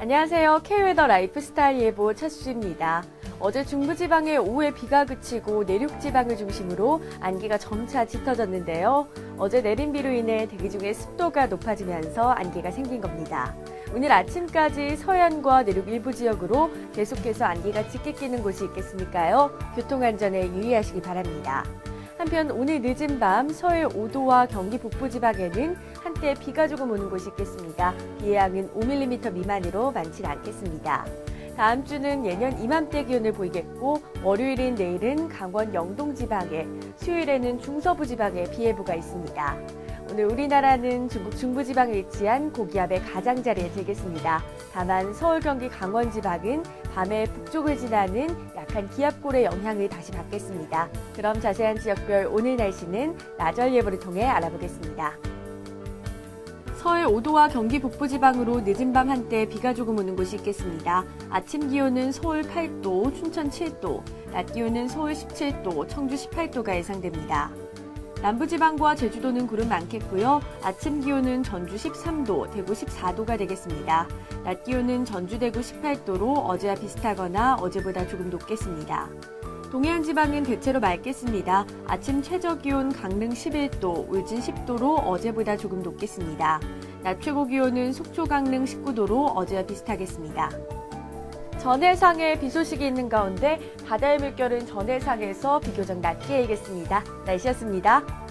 안녕하세요. K웨더 라이프스타일 예보 차수지입니다. 어제 중부지방에 오후에 비가 그치고 내륙지방을 중심으로 안개가 점차 짙어졌는데요. 어제 내린 비로 인해 대기 중에 습도가 높아지면서 안개가 생긴 겁니다. 오늘 아침까지 서해안과 내륙 일부 지역으로 계속해서 안개가 짙게 끼는 곳이 있겠으니까요. 교통안전에 유의하시기 바랍니다. 한편 오늘 늦은 밤 서해 5도와 경기 북부 지방에는 한때 비가 조금 오는 곳이 있겠습니다. 비의 양은 5mm 미만으로 많진 않겠습니다. 다음 주는 예년 이맘때 기온을 보이겠고 월요일인 내일은 강원 영동 지방에 수요일에는 중서부 지방에 비 예보가 있습니다. 오늘 우리나라는 중국 중부지방에 위치한 고기압의 가장자리에 들겠습니다. 다만 서울, 경기, 강원 지방은 밤에 북쪽을 지나는 약한 기압골의 영향을 다시 받겠습니다. 그럼 자세한 지역별 오늘 날씨는 나절 예보를 통해 알아보겠습니다. 서해 5도와 경기 북부 지방으로 늦은 밤 한때 비가 조금 오는 곳이 있겠습니다. 아침 기온은 서울 8도, 춘천 7도, 낮 기온은 서울 17도, 청주 18도가 예상됩니다. 남부지방과 제주도는 구름 많겠고요. 아침 기온은 전주 13도, 대구 14도가 되겠습니다. 낮 기온은 전주, 대구 18도로 어제와 비슷하거나 어제보다 조금 높겠습니다. 동해안 지방은 대체로 맑겠습니다. 아침 최저 기온 강릉 11도, 울진 10도로 어제보다 조금 높겠습니다. 낮 최고 기온은 속초 강릉 19도로 어제와 비슷하겠습니다. 전해상에 비 소식이 있는 가운데 바다의 물결은 전해상에서 비교적 낮게 일겠습니다. 날씨였습니다.